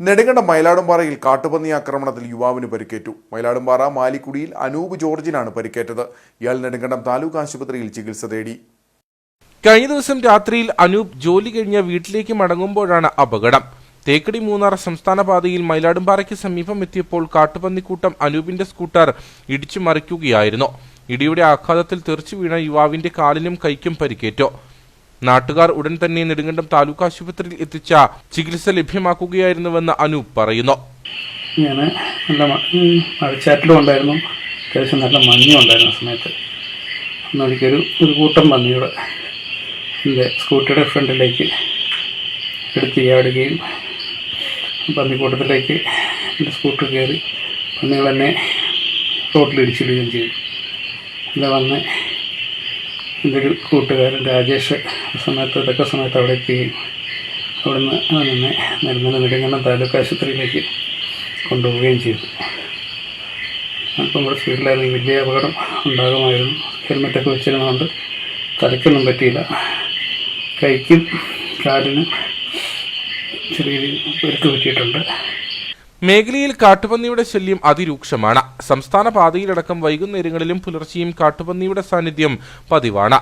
നെടുങ്കണ്ടം മയിലാടുംപാറയിൽ കാട്ടുപന്നി ആക്രമണത്തിൽ യുവാവിന് പരിക്കേറ്റു. മയിലാടുംപാറ മാലിക്കുടിയിൽ അനൂപ് ജോർജിനാണ് പരിക്കേറ്റത്. ഇയാൾ നെടുങ്കണ്ടം താലൂക്ക് ആശുപത്രിയിൽ ചികിത്സ തേടി. കഴിഞ്ഞ ദിവസം രാത്രിയിൽ അനൂപ് ജോലി കഴിഞ്ഞ വീട്ടിലേക്ക് മടങ്ങുമ്പോഴാണ് അപകടം. തേക്കടി മൂന്നാർ സംസ്ഥാന പാതയിൽ മയിലാടുംപാറയ്ക്ക് സമീപം എത്തിയപ്പോൾ കാട്ടുപന്നിക്കൂട്ടം അനൂപിന്റെ സ്കൂട്ടർ ഇടിച്ചു മറിക്കുകയായിരുന്നു. ഇടിയുടെ ആഘാതത്തിൽ തെറിച്ചു വീണ യുവാവിന്റെ കാലിനും കൈക്കും പരിക്കേറ്റു. നാട്ടുകാർ ഉടൻ തന്നെ നെടുങ്കണ്ടം താലൂക്ക് ആശുപത്രിയിൽ എത്തിച്ച ചികിത്സ ലഭ്യമാക്കുകയായിരുന്നുവെന്ന് അനൂപ് പറയുന്നു. ഞാൻ നല്ല മ- ഉം, ഉണ്ടായിരുന്നു അത്യാവശ്യം നല്ല മഞ്ഞും ഉണ്ടായിരുന്നു ആ സമയത്ത്. അന്നൊരിക്കൊരു ഒരു കൂട്ടം പന്നിയുടെ എന്റെ സ്കൂട്ടിയുടെ ഫ്രണ്ടിലേക്ക് എടുത്ത് ചാടുകയും പന്നിക്കൂട്ടത്തിലേക്ക് എന്റെ സ്കൂട്ടർ കയറി പന്നികൾ എന്നെ റോട്ടിലിടിച്ചിടുകയും ചെയ്തു. ഇവിടെ വന്ന് എന്റെ ഒരു കൂട്ടുകാരൻ രാജേഷ് സമയത്ത് ഇതൊക്കെ സമയത്ത് അവിടെ എത്തുകയും അവിടുന്ന് നിന്നെ നെടുങ്കണ്ടം നെടുങ്കണ്ടം താലൂക്ക് ആശുപത്രിയിലേക്ക് കൊണ്ടുപോവുകയും ചെയ്തു. അപ്പം ഇവിടെ സ്പീഡിലായിരുന്നു വലിയ അപകടം ഉണ്ടാകുമായിരുന്നു. ഹെൽമെറ്റൊക്കെ വെച്ചിരുന്നതുകൊണ്ട് തലയ്ക്കൊന്നും പറ്റിയില്ല. കൈക്കും കാലിനും ചെറിയ പരിക്ക് പറ്റിയിട്ടുണ്ട്. മേഖലയിൽ കാട്ടുപന്നിയുടെ ശല്യം അതിരൂക്ഷമാണ്. സംസ്ഥാന പാതയിലടക്കം വൈകുന്നേരങ്ങളിലും പുലർച്ചെയും കാട്ടുപന്നിയുടെ സാന്നിധ്യം പതിവാണ്.